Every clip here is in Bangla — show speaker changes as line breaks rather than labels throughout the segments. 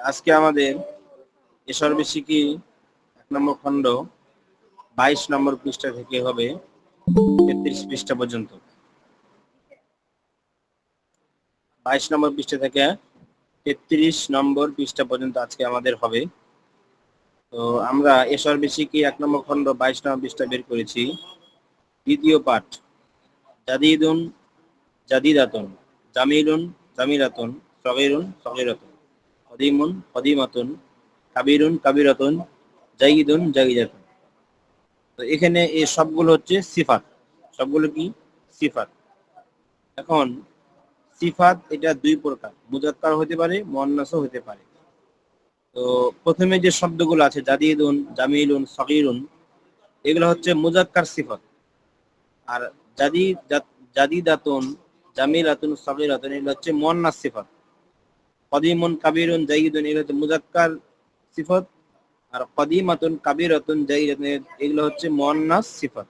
আজকে আমাদের এসর বেশিকি এক নম্বর খণ্ড বাইশ নম্বর পৃষ্ঠা থেকে হবে তেত্রিশ পৃষ্ঠা পর্যন্ত। বাইশ নম্বর পৃষ্ঠা থেকে তেত্রিশ নম্বর পৃষ্ঠা পর্যন্ত আজকে আমাদের হবে। তো আমরা এসর বেশিকি এক নম্বর খণ্ড বাইশ নম্বর পৃষ্ঠা বের করেছি। দ্বিতীয় পাঠ, জাদিদুন জাদিদাতন, জামিলুন জামিলাতুন সগিরুন সগিরাতুন। কদিমুন, কদিমাতুন, কাবিরুন, কাবিরাতুন জাইদুন জাইদাতুন তো এখানে এই সবগুলো হচ্ছে সিফাত। সবগুলো কি? সিফাত। এখন, সিফাত এটা দুই প্রকার। মুজাক্কার হতে পারে মুয়ান্নাসও হতে পারে। তো প্রথমে যে শব্দগুলো আছে, জাদিদুন, জামিলুন, সগিরুন, এগুলো হচ্ছে মুজাক্কার সিফাত। আর জাদি জাদিদাতুন, জামিলাতুন, সগিরাতুন, এগুলো হচ্ছে মুয়ান্নাস সিফাত। কদিমুন কাবিরুন জাইদুন এগুলো হচ্ছে মুজাক্কার সিফাত আর কদিমাতুন কাবিরাতুন জাইদাতুন এগুলো হচ্ছে মুয়ান্নাস সিফাত।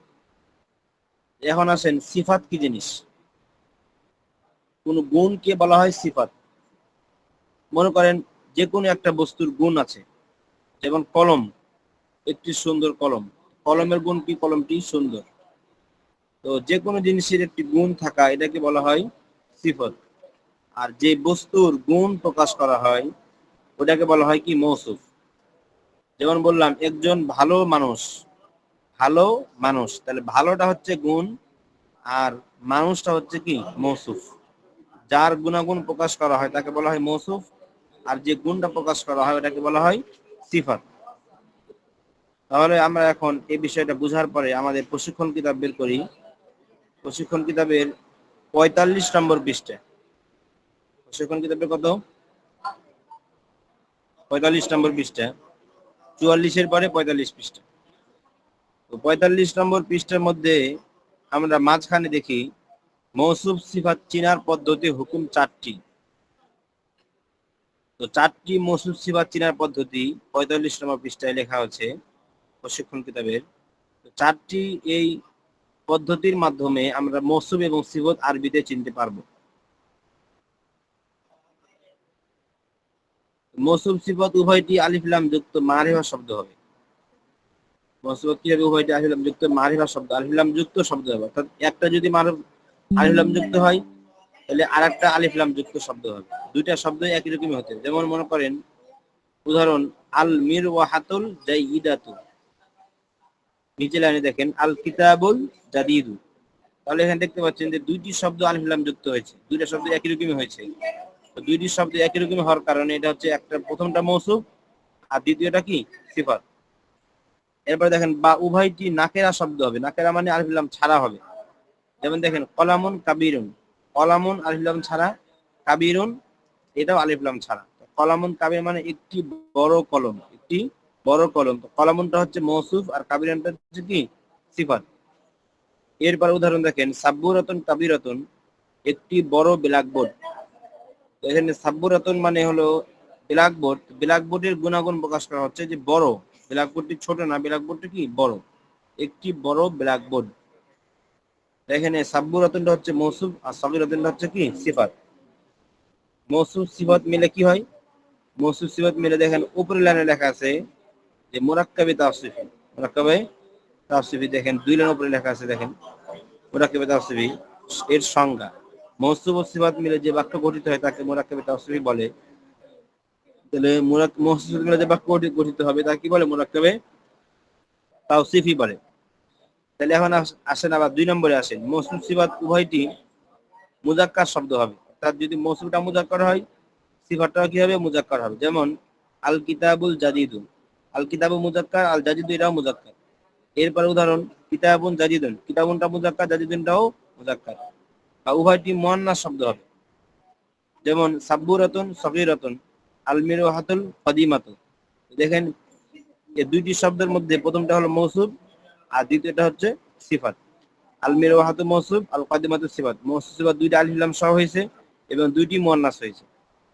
এখন আসেন সিফাত কি জিনিস? কোন গুণকে বলা হয় সিফাত। মনে করেন যে কোনো একটা বস্তুর গুণ আছে, যেমন কলম, একটি সুন্দর কলম। কলমের গুণ কি? কলমটি সুন্দর। তো যে কোনো জিনিসের একটি গুণ থাকা, এটাকে বলা হয় সিফত। আর যে বস্তুর গুণ প্রকাশ করা হয়, ওটাকে বলা হয় কি? মৌসুফ। যেমন বললাম, একজন ভালো মানুষ ভালো মানুষ, তাহলে ভালোটা হচ্ছে গুণ আর মানুষটা হচ্ছে কি? মৌসুফ। যার গুণাগুণ প্রকাশ করা হয়, তাকে বলা হয় মৌসুফ। আর যে গুণটা প্রকাশ করা হয়, ওটাকে বলা হয় সিফাত। তাহলে আমরা এখন এই বিষয়টা বুঝার পরে আমাদের প্রশিক্ষণ কিতাব বের করি। প্রশিক্ষণ কিতাবের পঁয়তাল্লিশ নম্বর পৃষ্ঠা প্রশিক্ষণ কিতাবের কত? পঁয়তাল্লিশ নম্বর পৃষ্ঠা। চুয়াল্লিশের পরে পঁয়তাল্লিশ পৃষ্ঠা। তো পঁয়তাল্লিশ নম্বর পৃষ্ঠার মধ্যে আমরা মাঝখানে দেখি, মৌসুফ সিফাত চিনার পদ্ধতি হুকুম চারটি। তো চারটি মৌসুফ সিফাত চিনার পদ্ধতি পঁয়তাল্লিশ নম্বর পৃষ্ঠায় লেখা আছে প্রশিক্ষণ কিতাবের। তো চারটি এই পদ্ধতির মাধ্যমে আমরা মৌসুম এবং সিফত আরবিতে চিনতে পারব। মৌসুম সিফত উভয়টি আলিফলাম যুক্ত মারিফা শব্দ হবে। মৌসুমত কি উভয়টি আলিফলাম যুক্ত মারিফা শব্দ? আলিফলাম যুক্ত শব্দ হবে। অর্থাৎ একটা যদি মারফ আলিফলাম যুক্ত হয়, তাহলে আর একটা আলিফলাম যুক্ত শব্দ হবে। দুইটা শব্দ একই রকমই হতে যেমন মনে করেন, উদাহরণ, আল মির ওয়াহাতুল জাই ইদাতু নিচে লাইনে দেখেন, আল কিতাবুল জাদিদু। তাহলে এখানে দেখতে পাচ্ছেন যে দুইটি শব্দ আলিফলাম যুক্ত হয়েছে। দুইটা শব্দ একই রকমই হয়েছে। দুইটি শব্দ একই রকমই হওয়ার কারণে এটা হচ্ছে একটা প্রথমটা মৌসুফ আর দ্বিতীয়টা কি? সিফার এরপরে দেখেন, বা উভয়টি নাকেরা শব্দ হবে। নাকেরা মানে আলিফলাম ছাড়া হবে। যেমন দেখেন, কলামুন কাবিরুন। কলামুন আলিফলাম ছাড়া, কাবিরুন এটাও আলিফলাম ছাড়া। কলামুন কাবির মানে একটি বড় কলম, একটি বড় কলম। তো কলামুনটা হচ্ছে মৌসুফ আর কাবিরানটা হচ্ছে কি? সিফাত। এরপর উদাহরণ দেখেন, সাব্বুরাতন কাবিরাতন, একটি বড় ব্ল্যাকবোর্ড। এখানে সাব্বুরাতন মানে হলো ব্ল্যাকবোর্ড। ব্ল্যাকবোর্ডের গুণাগুণ প্রকাশ করা হচ্ছে যে বড়। ব্ল্যাকবোর্ডটি ছোট না, ব্ল্যাকবোর্ডটি কি? বড়। একটি বড় ব্ল্যাকবোর্ড। এখানে সাব্বুর রতনটা হচ্ছে মৌসুফ আর সগির রতনটা হচ্ছে কি? সিফাত। মৌসুফ সিফাত মিলে কি হয়? মৌসুফ সিফাত মিলে দেখেন উপরে লাইনে লেখা আছে যে মোরাক্কাবে তাফসিফি মোরাক্কাবে তাফসিফি দেখেন, দুই লাইন উপরে লেখা আছে দেখেন, মোরাক্কাবে তাফসিফি এর সংজ্ঞা। সিফাত মিলে যে বাক্য গঠিত হয় তাকে মোরাক্কাবে তাফসিফি বলে। তাহলে মোরাক মিলে যে বাক্য গঠিত হবে তাকে কি বলে? মোরাক্কাবে তাওসিফি বলে। তাহলে এখন আসেন আবার দুই নম্বরে আসেন। মৌসুম উভয়টি মুজাক্কার শব্দ হবে। তার যদি মৌসুমটা মুজাক্কার হয়, সিফাতটাও কি হবে? মুজাক্কার হবে। যেমন, আল কিতাবুল জাদিদুন আল কিতাবু মুজাক্কার, আল জাদিদু এটাও মুজাক্কার। এরপর উদাহরণ, কিতাবুন জাদিদুন কিতাবুনটা মুজাক্কার জাদিদুনটাও মুজাক্কার। বা উভয়টি মুয়ান্নাস শব্দ হবে। যেমন সাব্বুরাতুন আলমির হাতুল কদিমাতুন। দেখেন, এই দুইটি শব্দের মধ্যে প্রথমটা হলো মৌসুব আর দ্বিতীয়টা হচ্ছে সিফাত। আলমির ওয়াহাতু মৌসুফ আল কাদিমাতু সিফাত। মৌসুফ সিফাত দুইটা আলিফলাম সহ হয়েছে এবং দুইটি মুয়ান্নাস হয়েছে।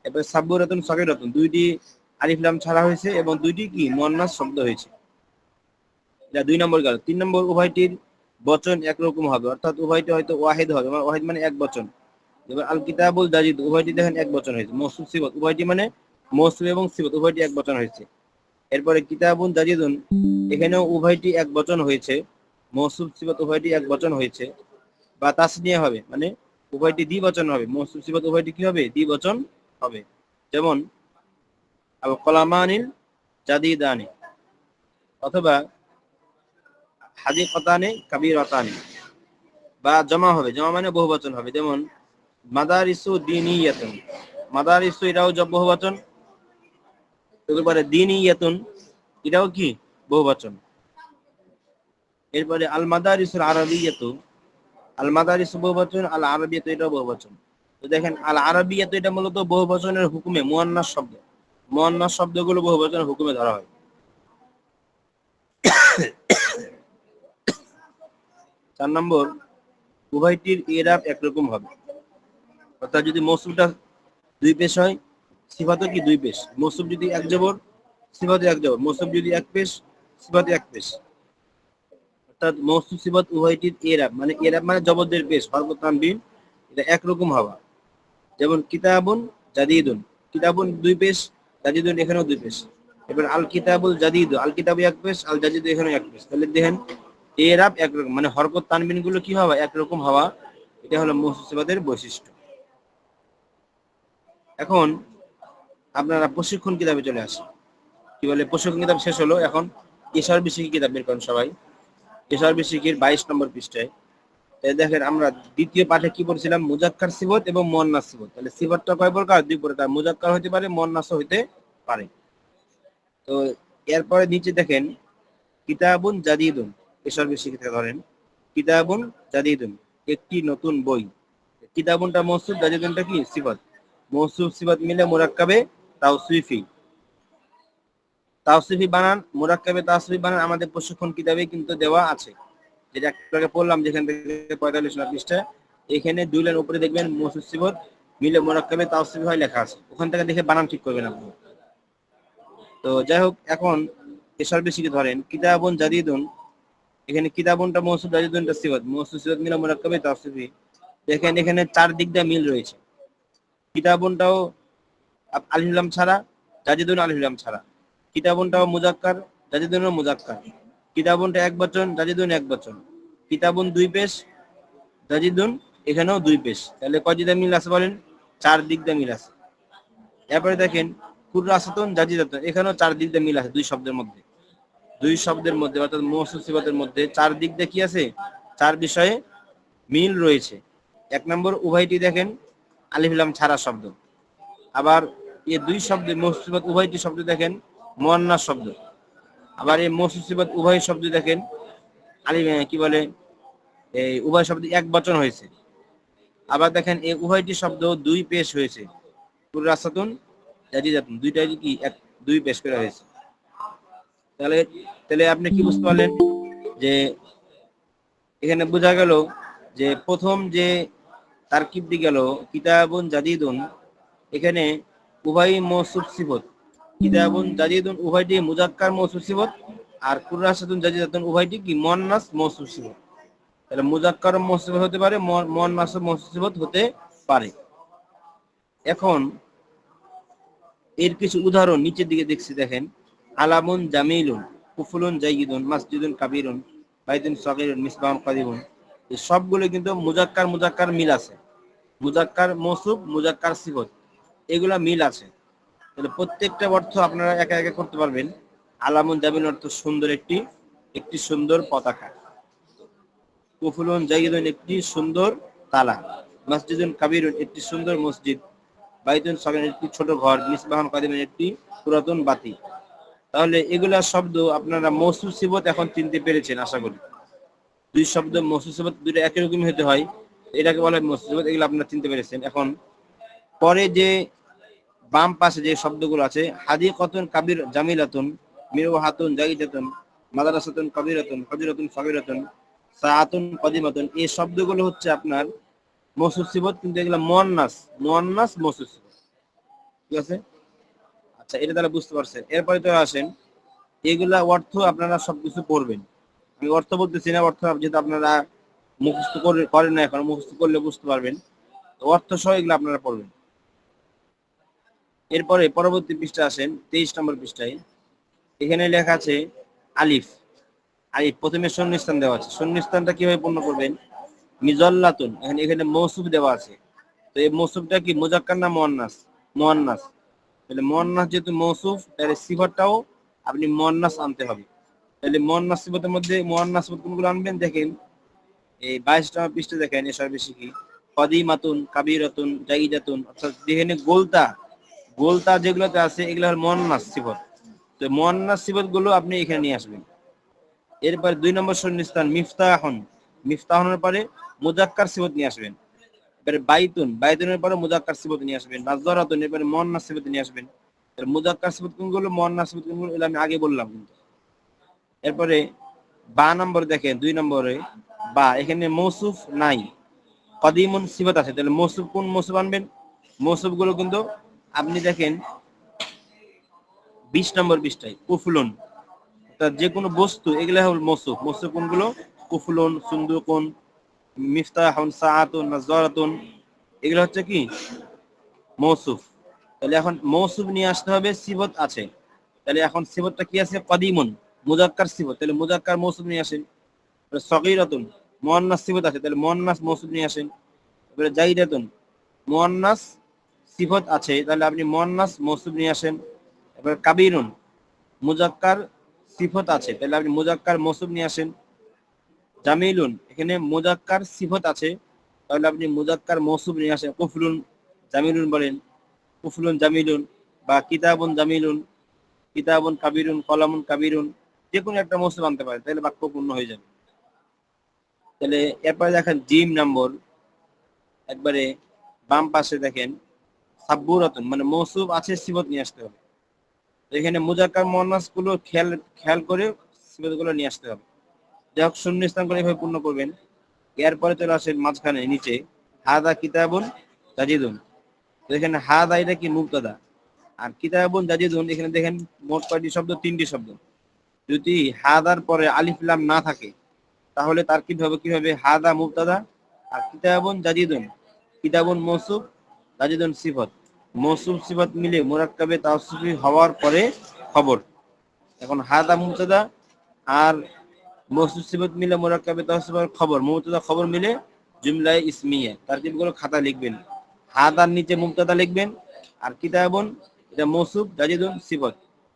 এবার সাব্বুর রতন দুইটি আলিফলাম ছাড়া হয়েছে এবং দুইটি কি মুয়ান্নাস শব্দ হয়েছে। দুই নম্বর গেল। তিন নম্বর উভয়টির বচন একরকম হবে, অর্থাৎ উভয়টি হয়তো ওয়াহিদ হবে ওয়াহিদ মানে এক বচন। এবার আল কিতাবুল দাজিদ উভয়টি দেখেন এক বচন হয়েছে মৌসুফ সিফাত উভয়টি মানে মৌসুম এবং সিবত, উভয়টি এক বচন হয়েছে। এরপরে কিতাবুন জাজিদুন, এখানেও উভয়টি এক বচন হয়েছে, মৌসুম সিবত, উভয়টি এক বচন হয়েছে, বা তাসনিয়া হবে মানে উভয়টি দ্বিবচন হবে, মৌসুম সিবত, উভয়টি কি হবে? দ্বিবচন হবে। যেমন আল কলামানিল জাদিদানি, অথবা হাদিকতানে কাবিরতানি। বা জমা হবে, জমা মানে বহুবচন হবে। যেমন, মাদারিসু মাদারিসু এটাও বহুবচন। এরপরে দিনিয়াতুন, এটাও কি? বহুবচন। এরপরে আল মাদারিসুল আরবিয়াতু। আল বহুবচন আল এটাও বহুবচন। তো দেখেন আল আরবিয়াতু এটা মূলত বহুবচনের হুকুমে, মুয়ান্নাস শব্দ। মুয়ান্নাস শব্দগুলো বহুবচনের হুকুমে ধরা হয়। চার নম্বর, উভয়টির এরাব একরকম হবে। অর্থাৎ যদি মৌসুমটা দুই পেশ হয় সিফাতও কি দুই পেশ? মৌসুম যদি এক জবর, সিফাতে এক জবর। মৌসুম যদি এক পেশ, সিফাতে এক পেশ। অর্থাৎ মৌসুম, সিফাত, উভয়টির এরাব। মানে এরাব মানে জবরদের পেশ হরকত তানবিন এটা একরকম হওয়া। যেমন কিতাবুন জাদিদুন। কিতাবুন দুই পেশ, জাদিদুন এখানেও দুই পেশ। এবার আল কিতাবুল জাদিদ। আল কিতাবু এক পেশ আল জাদিদ এখানেও এক পেশ। তাহলে দেখেন এরাব একরকম মানে হরকত তানবিনগুলো কি হওয়া, একরকম হওয়া, এটা হলো মুসিবাদের বৈশিষ্ট্য। এখন আপনারা প্রশিক্ষণ কিতাবে চলে আসেন। কি বলে, প্রশিক্ষণ কিতাব শেষ হলো, এখন এসআর বিশিকি কিতাব বের করেন সবাই। এসআর বিশিকির বাইশ নম্বর পৃষ্ঠায়। দেখেন, আমরা দ্বিতীয় পাঠে কি পড়ছিলাম? মুজাক্কার সিবত এবং মন্নাস সিবত। তাহলে সিবতটা কয় প্রকার? দুই প্রকার। মুজাক্কার হতে পারে মন্নাসও হইতে পারে। তো এরপরে নিচে দেখেন, কিতাবুন জাদিদুন। এসব বেশি ধরেন। কিতাবুন জাদিদুন, একটি নতুন বই। কিতাবুনটা মৌসুফ জাদিদুনটা কি? সিফত। মৌসুফ সিফত মিলে মোরাক্কাবে তাওসিফি। তাওসিফি বানান, মোরাক্কাবে তাওসিফি বানান আমাদের প্রশিক্ষণ কিতাবে কিন্তু দেওয়া আছে। যেটা একটু পড়লাম, যেখান থেকে পঁয়তাল্লিশ লাখ পৃষ্ঠা। এখানে দুই লাইন উপরে দেখবেন মৌসুফ সিফত মিলে মোরাক্কাবে তাওসিফি হয় লেখা আছে। ওখান থেকে দেখে বানান ঠিক করবেন আপনি। তো যাই হোক, এখন এসব বেশি ধরেন, কিতাবুন জাদিদুন এখানে কিতাবনটা মৌসুদ জাদিদুনটা সিবত মৌসুদ সিবত মিলা মুরাক্কাবে তাফসিফি দেখেন, এখানে চার দিক দিয়ে মিল রয়েছে। কিতাবনটাও আলহিলাম ছাড়া, জাজিদুন আলহিলাম ছাড়া। কিতাবনটাও মুজাক্কার, জাজিদুনও মুজাক্কার। কিতাবনটা এক বচন, জাজিদুন এক বচন। কিতাবন দুই পেশ, জাজিদুন এখানেও দুই পেশ। তাহলে কয় দিকে মিল আছে বলেন? চার দিক দিয়ে মিল আছে। এরপরে দেখেন কুর্রাসাতুন জাজিদাতুন, এখানেও চার দিক দিয়ে মিল আছে দুই শব্দের মধ্যে। দুই শব্দের মধ্যে, অর্থাৎ মৌসুসিবাতের মধ্যে চার দিক কি আছে? চার বিষয়ে মিল রয়েছে। এক নম্বর, উভয়টি দেখেন আলিফিলাম ছাড়া শব্দ। আবার এ দুই শব্দে মৌসুসিবাত উভয়টি শব্দ দেখেন মোয়ান্না শব্দ। আবার এই মৌসুসিবাত উভয় শব্দ দেখেন আলিফ কি বলে? এই উভয় শব্দ এক বচন হয়েছে। আবার দেখেন এই উভয়টি শব্দ দুই পেশ হয়েছে। কুর্রাসাতুন জাজিদাতুন দুইটাই কি এক, দুই পেশ করা হয়েছে। তাহলে তাহলে আপনি কি বুঝতে পারলেন যে এখানে বোঝা গেল যে প্রথম যে তারকিবটি গেল, কিতাবুন জাদিদুন, এখানে উভয় মৌসুফ সিবত কিতাবুন জাদিদুন উভয়টি মুজাক্কার মৌসুফ সিবত আর কুরাসাতুন জাদিদাতুন উভয়টি কি মন্নাস মৌসুফ সিবত তাহলে মুজাক্কার মৌসুফ হতে পারে মন্নাস মৌসুফ সিবত হতে পারে। এখন এর কিছু উদাহরণ নিচের দিকে দেখছি, দেখেন। আলামুন জামিলুন, কুফুলুন জাইয়িদুন, মাসজিদুন কাবিরুন, বাইতুন সগীরুন মিসবাহুন কাদিবুন। এই সবগুলো কিন্তু মুজাক্কার মুজাক্কার মিল আছে। মুজাক্কার মৌসুফ, মুজাক্কার সিফত, এগুলা মিল আছে। তাহলে প্রত্যেকটা অর্থ আপনারা একা একা করতে পারবেন। আলামুন জামিল অর্থ সুন্দর একটি একটি সুন্দর পতাকা। কুফুলুন জাইয়িদুন একটি সুন্দর তালা। মসজিদুন কাবিরুন একটি সুন্দর মসজিদ। বাইতুন সগীরুন একটি ছোট ঘর। মিসবাহুন কাদিবুন একটি পুরাতন বাতি। তাহলে এগুলা শব্দ আপনারা মৌসুম সিবত এখন চিনতে পেরেছেন, আশা করি। দুই শব্দ মৌসুম সিবত দুটো একই রকম হতে হয়। এটাকে বলা হয় মৌসুম সিবত, এগুলো আপনারা চিনতে পেরেছেন। এখন পরে যে বাম পাশে যে শব্দগুলো আছে হাদি কতন কাবির জামিলাতুন মিরু হাতুন জাগি জাগিজাতুন, মাদারাসাতুন কাবিরাতুন হজরাতুন সাবিরাতুন সাআতুন কদিমাতুন, এই শব্দগুলো হচ্ছে আপনার মৌসুম সিবত, কিন্তু এগুলো মোয়ান্নাস মোয়ান্নাস মৌসুম সিবত। ঠিক আছে? আচ্ছা এটা তাহলে বুঝতে পারছেন। এরপরে তো আসেন, এগুলা অর্থ আপনারা সবকিছু পড়বেন আমি অর্থ বলতেছি না, অর্থ যেহেতু আপনারা মুখস্থ করেন না এখন, মুখস্থ করলে বুঝতে পারবেন। অর্থ সহ এগুলো আপনারা পড়বেন। এরপরে পরবর্তী পৃষ্ঠা আসেন, তেইশ নম্বর পৃষ্ঠায়। এখানে লেখা আছে, আলিফ। আলিফ, প্রথমে শূন্যস্থান দেওয়া আছে। শূন্যস্থানটা কীভাবে পূর্ণ করবেন? মিজল্লাতুন, এখানে এখানে মৌসুফ দেওয়া আছে। তো এই মৌসুফটা কি মুজাক্কার না মোয়ান্নাস? মোয়ান্নাস। তাহলে মোয়ান্নাস যেহেতু মৌসুফ, তাহলে সিফারটাও আপনি মোয়ান্নাস আনতে হবে। তাহলে মোয়ান্নাস সিফাতের মধ্যে মোয়ান্নাস সিফাত কোনগুলো আনবেন, দেখেন। এই বাইশ নম্বর পৃষ্ঠে দেখেন এসব বেশি কি? কদিমাতুন, কাবিরাতুন জাইজাতুন অর্থাৎ যেখানে গোলতা গোলতা যেগুলোতে আছে, এগুলো হল মোয়ান্নাস সিফত। তো মোয়ান্নাস সিফতগুলো আপনি এখানে নিয়ে আসবেন। এরপর দুই নম্বর শূন্যস্থান মিফতাহন। মিফতাহনের পরে মুজাক্কার সিফত নিয়ে আসবেন। এবারে বাইতুন, বাইতুনের পরে মুজাক্কার সিফত নিয়ে আসবেন নাজরাতুন এরপরে মোয়ান্নাস সিফত নিয়ে আসবেন। মুজাক্কার সিফত কোনগুলো মোয়ান্নাস সিফত কোনগুলো এগুলো আমি আগে বললাম কিন্তু। এরপরে বা নম্বর দেখেন, দুই নম্বরে বা, এখানে মৌসুফ নাই, কদিমুন সিফত আছে। তাহলে মৌসুফ কোন মৌসুফ আনবেন? মৌসুফগুলো কিন্তু আপনি দেখেন, বিশ নম্বর বিশটাই কুফুলন। যে কোনো বস্তু, এগুলা হল মৌসুফ। মৌসুফ কোনগুলো? কুফুলন, সুন্দুকুন মিফতাহুন, সাআতুন নাজরাতুন এগুলো হচ্ছে কি? মৌসুফ। তাহলে এখন মৌসুফ নিয়ে আসতে হবে, সিবত আছে। তাহলে এখন সিবতটা কি আছে? কদিমুন, মুজাক্কার সিবত। তাহলে মুজাক্কার মৌসুফ নিয়ে আসেন। সগীরাতুন, মুয়ান্নাস সিফত আছে। তাহলে মুয়ান্নাস মৌসুফ নিয়ে আসেন। এবারে জাইদাতুন, মুয়ান্নাস সিফত আছে। তাহলে আপনি মুয়ান্নাস মৌসুফ নিয়ে আসেন। এবার কাবিরুন, মুজাক্কার সিফত আছে। তাহলে আপনি মুজাক্কার মৌসুফ নিয়ে আসেন। জামিলুন, এখানে মুজাক্কার সিফত আছে। তাহলে আপনি মুজাক্কার মৌসুফ নিয়ে আসেন, কুফলুন জামিলুন বলেন, কুফলুন জামিলুন বা কিতাবুন জামিলুন, কিতাবুন কাবিরুন, কলামুন কাবিরুন যে কোনো একটা মৌসুফ আনতে পারে তাহলে বাক্য পূর্ণ হয়ে যাবে। তাহলে এরপরে দেখেন জিম নম্বর, একবারে বাম পাশে দেখেন, সাব্বুরাতুন মানে মৌসুফ আছে সিবত নিয়ে আসতে হবে। এখানে মুজাক্কারগুলো খেয়াল খেয়াল করে সিবতগুলো নিয়ে আসতে হবে। যাই হোক, শূন্য স্থান করে এভাবে পূর্ণ করবেন। এরপরে চলে আসেন মাঝখানে, নিচে। হাদা কিতাবুন জাজিদুন এখানে হাদা এটা কি মুক্তাদা আর কিতাবুন জাজিদুন এখানে দেখেন মোট কয়টি শব্দ? তিনটি শব্দ। যদি হাদার পরে আলিফ লাম না থাকে, তাহলে তার কি হবে কি হবে? হাদা মুক্তাদা আর কিতাবুন জাজিদুন কিতাবুন মৌসুফ জাজিদুন সিফত। মৌসুফ সিফত মিলে মুরাক্কাবে তাওসিফি হওয়ার পরে খবর। এখন হাদা মুক্তাদা আর মৌসুফ সিফত মিলে মুরাক্কাবে তাওসিফের খবর মুবতাদা খবর মিলে জুমলায় ইসমিয়া। তারকিবগুলো খাতা লিখবেন। হাদার নিচে মুবতাদা লিখবেন। আর কিতাবুন, এটা মৌসুফ জাজিদুন সিফত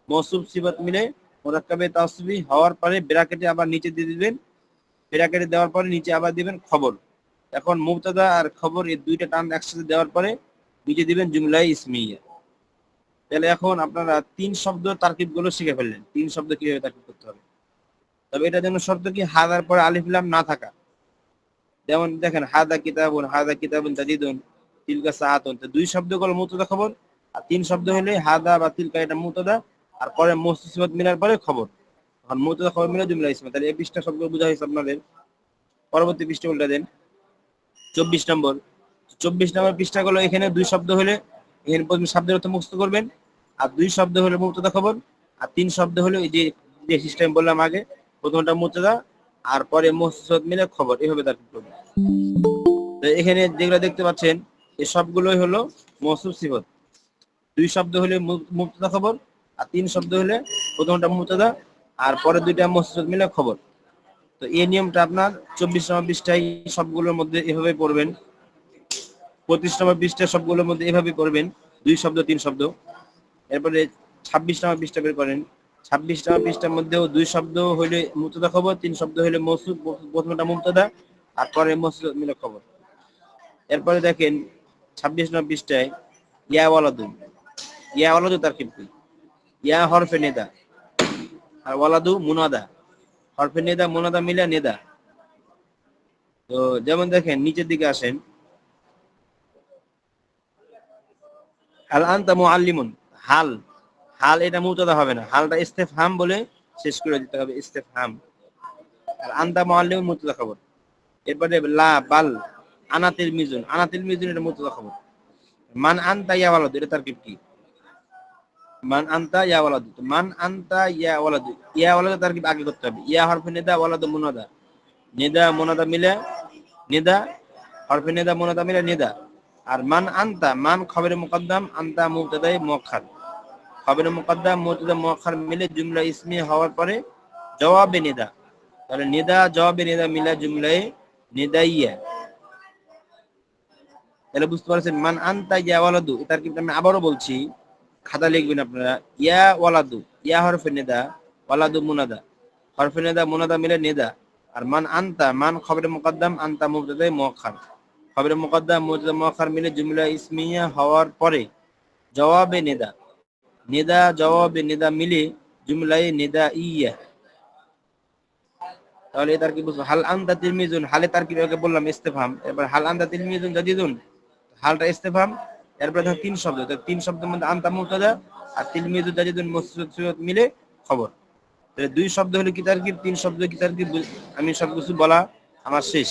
মৌসুফ সিফত মিলে মুরাক্কাবে তাওসিফি হওয়ার পরে ব্র্যাকেটে আবার নিচে দিয়ে দিবেন। ব্র্যাকেটে দেওয়ার পরে নিচে আবার দিবেন খবর। এখন মুবতাদা আর খবর এই দুইটা টান একসাথে দেওয়ার পরে নিচে দিবেন জুমলাই ইসমিয়া। তাহলে এখন আপনারা তিন শব্দ তারকিবগুলো শিখে ফেললেন। তিন শব্দ কীভাবে তারকিব করতে হবে? তবে এটার জন্য শর্ত কি, হাদার পরে আলিফ লাম না থাকা। যেমন দেখেন, হাদা কিতাবুন হাদা কিতাবুন তাজিদুন, তিলকা সাহাতুন তো দুই শব্দগুলো মুবতাদা খবর, আর তিন শব্দ হলে হাদা বা তিলকা এটা মুবতাদা আর পরে মস্তিসিবত মিলার পরে খবর। এখন মুবতাদা খবর মিলে জুমলা ইসমা তাহলে এই পৃষ্ঠা শব্দ বোঝা হয়েছে আপনাদের। পরবর্তী পৃষ্ঠা উল্টা দেন। চব্বিশ নম্বর। চব্বিশ নম্বর পৃষ্ঠাগুলো এখানে দুই শব্দ হলে এখানে প্রথমে শব্দের অর্থ মুক্ত করবেন। আর দুই শব্দ হলে মুক্তদা খবর, আর তিন শব্দ হলে যে সিস্টেম বললাম আগে প্রথমটা মুক্তদা আর পরে মসজিদ মিলে খবর, এভাবে তার এখানে যেগুলো দেখতে পাচ্ছেন এই সবগুলোই হলো মসুব সিফত। দুই শব্দ হলে মুক্তদা খবর, আর তিন শব্দ হলে প্রথমটা মুক্তদা আর পরে দুইটা মসজিদ মিলে খবর। তো এই নিয়মটা আপনার চব্বিশ নম্বর পৃষ্ঠায় সবগুলোর মধ্যে এভাবে পড়বেন। পঁচিশ নম্বর পৃষ্ঠা সবগুলোর মধ্যে এভাবে পড়বেন, দুই শব্দ, তিন শব্দ। এরপরে ছাব্বিশ নম্বর পৃষ্ঠা বের করেন। ছাব্বিশ নম্বর পৃষ্ঠার মধ্যেও দুই শব্দ হইলে মুক্তদা খবর, তিন শব্দ হইলে মসুদ, প্রথমটা মুক্তদা আর পরে মসুদ মিলে খবর। এরপরে দেখেন, ছাব্বিশ নম্বর পৃষ্ঠায়, ইয়া ওয়ালাদু ইয়া ওয়ালাদু তার কিন্তু ইয়া হরফে নেদা। আর ওয়ালাদু মুনাদা। হরফে নেদা, মোনাদা মিলে নেদা। তো যেমন দেখেন, নিচের দিকে আসেন। হাল আনতা মুআল্লিমুন, হাল। হাল এটা মুবতাদা হবে না। হালটা ইস্তেফহাম বলে শেষ করে দিতে হবে ইস্তেফহাম আর আনতা মুআল্লিমুন মুবতাদা খবর। এরপরে লা, বাল আনাতিল মিজুন। আনাতিল মিজুন এটা মুবতাদা খবর। মান আনতা ইয়া ওয়ালাদ, এটা তার কি? মান আনতা ইয়া ওয়ালাদ মান আনতা ইয়া ওয়ালাদ। ইয়া ওয়ালাদ তার কি আগে করতে হবে। ইয়া হরফে নেদা, ওয়ালাদ মুনাদা। নেদা, মুনাদা মিলে, নেদা, হরফে নেদা, মুনাদা মিলে, নেদা। আর মান আনতা, মান খবরে মুকদ্দাম, আনতা মুবতাদাই মুআক্খার খবরে মুকদ্দাম মুবতাদা মুআক্খার মিলে জুমলা ইসমি হওয়ার পরে জবাবে নিদা। তাহলে নিদা, জবাবে নিদা মিলা জুমলায় নিদাইয়া। তাহলে বুঝতে পারছেন, মান আনতা ইয়া ওয়ালাদু, এটার কিন্তু আমি আবারও বলছি, খাতা লিখবেন আপনারা, ইয়া ওয়ালাদু, ইয়া হরফে নেদা, ওয়ালাদু মুনাদা। হরফে নিদা, মুনাদা মিলে নেদা। আর মান আনতা, মান খবরে মুকদ্দাম, আনতা মুবতাদাই মুআক্খার খবরে মুকদ্দাম মুবতাদা মুআক্খার মিলে জুমলা ইসমিয়া হওয়ার পরে জবাবে নিদা। নিদা জবাবে, নিদা মিলে জুমলায় নিদা ইয়া। তাহলে এটার কি বুঝব? হাল আন্দা তিলমিজুন হালে তার কি বললাম ইস্তেফাম এবার হাল আন্দা তিলমিজুন জাদিদুন, হালটা ইস্তেফাম এরপরে ধর তিন শব্দ, তো তিন শব্দের মধ্যে আনতা মুবতাদা আর তিলমিজুন জাদিদুন মুসরুদ সুরত মিলে খবর। তাহলে দুই শব্দ হলো কি তার কি তিন শব্দ কি তার কি আমি সব কিছু বলা আমার শেষ।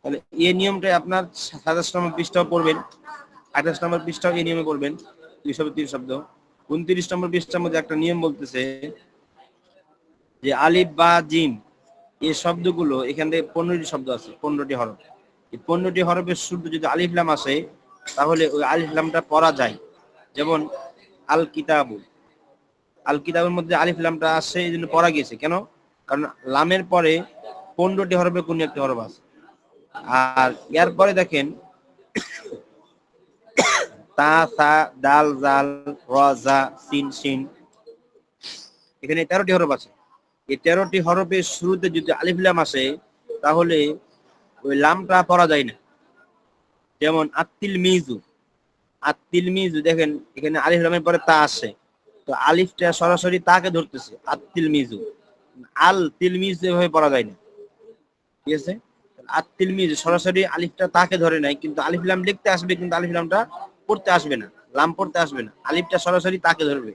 তাহলে এই নিয়মটাই আপনার সাতাশ নম্বর পৃষ্ঠাও পড়বেন, আঠাশ নম্বর পৃষ্ঠাও এই নিয়মে পড়বেন, দুই শব্দ, তিন শব্দ। উনত্রিশ নম্বর পৃষ্ঠার মধ্যে একটা নিয়ম বলতেছে যে আলিফ বা জিম, এই শব্দগুলো এখান থেকে পনেরোটি শব্দ আছে, পনেরোটি হরফ। এই পনেরোটি হরফের শুদ্ধ যদি আলিফলাম আসে, তাহলে ওই আলিফলামটা পড়া যায়। যেমন আল কিতাবু। আল কিতাবের মধ্যে আলিফলামটা আসে, এই জন্য পড়া গিয়েছে। কেন? কারণ লামের পরে পনেরোটি হরফে কোন একটি হরফ আছে। আর এর পরে দেখেন এখানে তেরোটি হরফ আছে। এই তেরোটি হরফের শুরুতে যদি আলিফ লাম আসে, তাহলে ওই লামটা পড়া যায় না। যেমন, আত্তিল মিজু। আত্তিল মিজু, দেখেন, এখানে আলিফ লামের পরে তা আসে। তো আলিফটা সরাসরি তাকে ধরতেছে, আত্তিল মিজু। আল, তিল, মিজু এভাবে পড়া যায় না। ঠিক আছে? আত্তিল মিজু, সরাসরি আলিফটা তাকে ধরে নাই, কিন্তু আলিফ লাম লিখতে আসবে, কিন্তু আলিফ লামটা পড়তে আসবে না, লাম পড়তে আসবে না, আলিফটা সরাসরি তাকে ধরবে।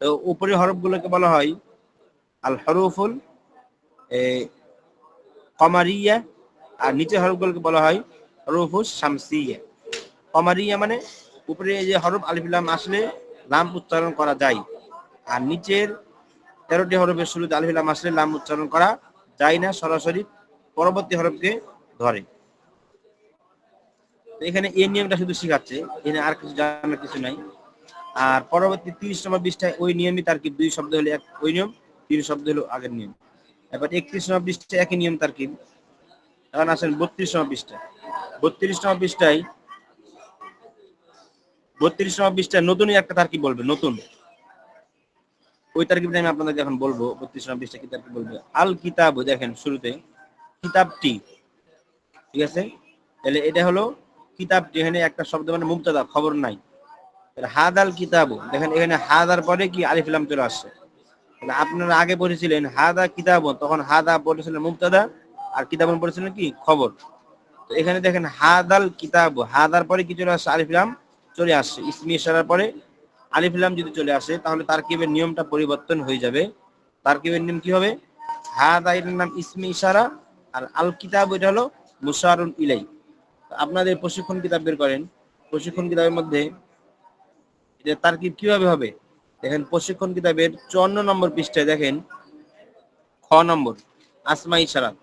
তো উপরের হরফগুলোকে বলা হয় আল হরুফুল কমারিয়া, আর নিচের হরফগুলোকে বলা হয় হরুফুস শামসিয়া কমারিয়া মানে উপরে যে হরফ আলিফিলাম আসলে লাম উচ্চারণ করা যায়, আর নিচের তেরোটি হরফের শুরুতে আলিফিলাম আসলে লাম উচ্চারণ করা যায় না, সরাসরি পরবর্তী হরফকে ধরে। এখানে এই নিয়মটা শুধু শিখাচ্ছে, এখানে আর কিছু জানার কিছু নাই। আর পরবর্তী তিরিশ নম্বর বিশটায় ওই নিয়মই তার কি, দুই শব্দ হলে এক ওই নিয়ম, তিন শব্দ হলো আগের নিয়ম। এবার একত্রিশ নম্বর পৃষ্ঠা একই নিয়ম তার কি? এখন আসেন বত্রিশ নম্বর পৃষ্ঠা বত্রিশ নম্বর পৃষ্ঠায়, বত্রিশ নম্বর পৃষ্ঠায় নতুনই একটা তার কি বলবে, নতুন। ওই তারকিবটা আমি আপনাদেরকে এখন বলব, বত্রিশ নম্বর পৃষ্ঠা কি তারকিব বলবে? আল কিতাব, দেখেন শুরুতে, কিতাবটি, ঠিক আছে? তাহলে এটা হলো কিতাবটি এখানে একটা শব্দ মানে মুক্তাদা খবর নাই। হাদ আল কিতাবু, দেখেন এখানে হাদার পরে কি আলিফ লাম চলে আসছে। আপনারা আগে পড়েছিলেন হাদা কিতাব, তখন হাদা পড়েছিলেন মুক্তাদা আর কিতাবন পড়েছিলেন কি? খবর। তো এখানে দেখেন হাদাল কিতাব, হাদার পরে কি চলে আসছে? আলিফলাম চলে আসছে। ইসমি ইশারার পরে আলিফলাম যদি চলে আসে, তাহলে তার কিবের নিয়মটা পরিবর্তন হয়ে যাবে। তার কিবের নিয়ম কি হবে? হাদা এটার নাম ইসমি ইশারা, আর আল কিতাব এটা হলো মুসারুন ইলাই। আপনাদের প্রশিক্ষণ কিতাব বের করেন। প্রশিক্ষণ কিতাবের মধ্যে এটা তার কীভাবে হবে? দেখেন, প্রশিক্ষণ কিতাবের চুয়ান্ন নম্বর পৃষ্ঠায় দেখেন, খ নম্বর, আসমা ইশারাত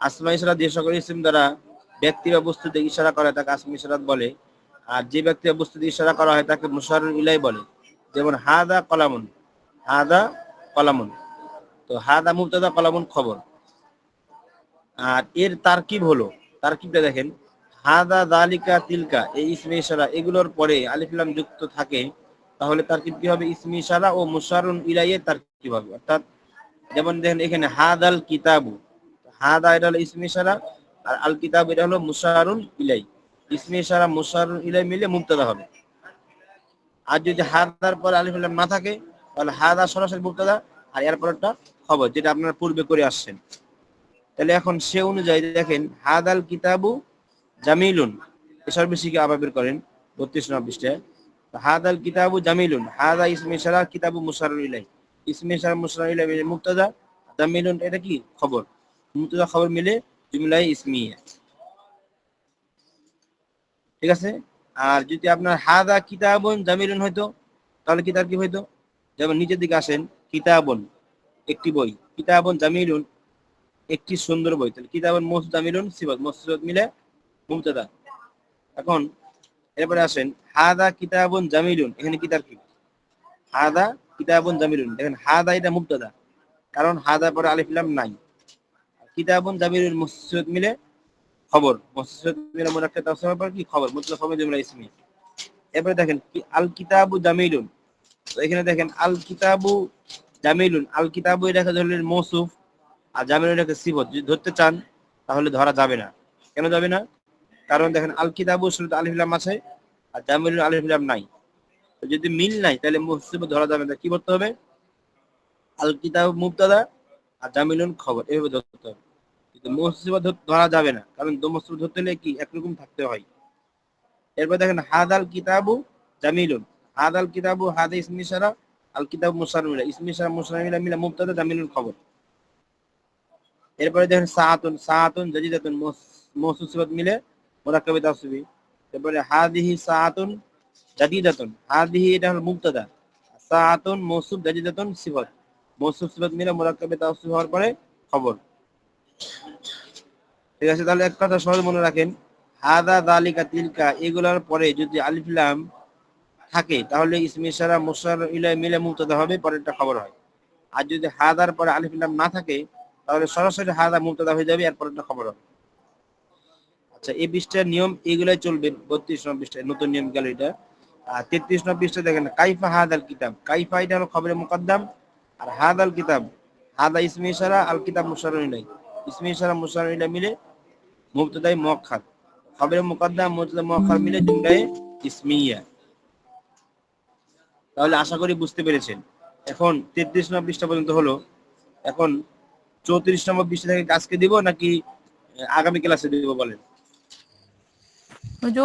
আসমা ইশারাত যে সকল ইসিম দ্বারা ব্যক্তি বা বস্তুতে ইশারা করা হয়, তাকে আসমা ইশারাত বলে। আর যে ব্যক্তি বা বস্তুতে ইশারা করা হয়, তাকে মুশারুল ইলাই বলে। যেমন, হাদা কলামুন হাদা কলামুন। তো হাদা মুবতাদা কলামুন খবর। আর এর তারকিব হলো, তারকিবটা দেখেন হাদা দালিকা তিলকা, এই ইসমে ইশারা, এগুলোর পরে আলিফলাম যুক্ত থাকে, তাহলে তার কি হবে? ইসমি ইশারা ও মুশারুন ইলাইয়ে তারকিব হবে? অর্থাৎ যেমন দেখেন এখানে, হাদাল কিতাবু, হাদা এটা হলো ইসমি ইশারা আর আল কিতাব এটা হলো মুশারুন ইলাই। ইসমি ইশারা মুশারুন ইলাই মিলে মুক্তাদা হবে। আর যদি হাদার পর আলিফ লাম না থাকে, তাহলে হাদা সরাসরি মুক্তাদা আর এর পরটা খবর যেটা আপনারা পূর্বে করে আসছেন। তাহলে এখন সে অনুযায়ী দেখেন, হাদাল কিতাবু জামিলুন। এসব বেশি আবার বের করেন বত্রিশ নম্বর পৃষ্ঠায়। হাদাল কিতাবু জামিলুন। হাদা ইসমে ইশারা কিতাবু মুসারুল ইলাই ইসমে ইশারা মুসারুল ইলাই মুক্তাদা, জামিলুন এটা কি? খবর। মুক্তাদা খবর মিলে জুমলাই ইসমিয়া। ঠিক আছে? আর যদি আপনার হাদা কিতাবুন জামিলুন হয়তো তাহলে কিতাব কি হয়তো যেমন নিচের দিকে আসেন, কিতাবন একটি বই। কিতাবন জামিলুন একটি সুন্দর বই। তাহলে কিতাবন মোস জামিলুন, সিবত মোসিবত মিলে মুক্তাদা এখন, এরপরে আসেন, হাদা কিতাবুন জামিলুন। এখানে কিতাব কি? হাদা কিতাবুন জামিলুন। দেখেন, হাদা এটা মুক্তদা কারণ হাদা পরে আলিফ লাম নাই। কিতাবুন জামিলুন মুসিদ মিলে খবর। মুসিদ মিলে মুরাক্কাব তাফসীর পর কি? খবর। মুতলাক খবর জুমলা ইসমি এরপরে দেখেন, কি- আল কিতাবু জামিলুন। তো এখানে দেখেন, আল কিতাবু জামিলুন। আল কিতাবু এটাকে ধরলেন মৌসুফ। আর জামিলুন এটাকে সিফত। যদি ধরতে চান, তাহলে ধরা যাবে না। কেন যাবে না? কারণ দেখেন, আল কিতাবু শুরুতে আলিফ লাম আছে, আর জামিলুন আলিফ নাই। যদি মিল নাই, তাহলে মুসিব ধরা যাবে কি করতে হবে? আল কিতাব মুবতাদা আর জামিলুন খবর, এভাবে ধরতে হবে। কিন্তু মুসিব ধরা যাবে না, কারণ দো মুসিব ধরতে হলে কি? একরকম থাকতে হয়। এরপর দেখেন, হাদাল কিতাবু জামিলুন। হাদাল কিতাবু, হাদা ইসমি ইশারা আল কিতাব মুসারমিলা। ইসমি ইশারা মুসারমিলা মিলা মুবতাদা জামিলুন খবর। এরপরে দেখেন সাআতুন জাদিদাতুন মৌসুফ সিফাত মিলে মুরাক্কাবে তাসবি এরপরে হাদিহি সাআতুন জাদিদাতুন। হাদিহি এটা হলো মুবতাদা। সাআতুন মৌসুফ জাদিদাতুন সিফাত। মৌসুফ সিফাত মিলে মুরাক্কাবে তাসবি হওয়ার পরে খবর। ঠিক আছে, তাহলে এক কথা সহজ মনে রাখেন। হাদা দালিকা তিলকা, এগুলোর পরে যদি আলিফ লাম থাকে, তাহলে ইসমি ইশারা মুসার ইলা মিলে মুবতাদা হবে, পরেরটা খবর হয়। আর যদি হাদার পরে আলিফ লাম না থাকে, তাহলে সরাসরি হাদা মুবতাদা হয়ে যাবে আর পরেরটা খবর হবে। আচ্ছা এই পৃষ্ঠার নিয়ম এগুলাই চলবে বত্রিশ নম্বর পৃষ্ঠায়, নতুন নিয়ম গেল এটা আর তেত্রিশ নম্বর পৃষ্ঠা দেখেন, কাইফা হাদাল কিতাব। কাইফা এটা হলো খবরের মুকদ্দাম, আর হাদাল কিতাব, হাদা ইসমি ইশারা, আল কিতাব মুসারুন ইলাই ইসমি ইশারা মুসারুন ইলাই মিলে মুবতাদাই মুআক্খার খবরের মুকদ্দাম মুবতাদা মুআক্খার মিলে জুমলায়ে ইসমিয়া। তাহলে আশা করি বুঝতে পেরেছেন। এখন তেত্রিশ নম্বর পৃষ্ঠা পর্যন্ত হলো। এখন চৌত্রিশ নম্বর পৃষ্ঠা থেকে আজকে দিব নাকি আগামী ক্লাসে দিব বলেন?
No llores.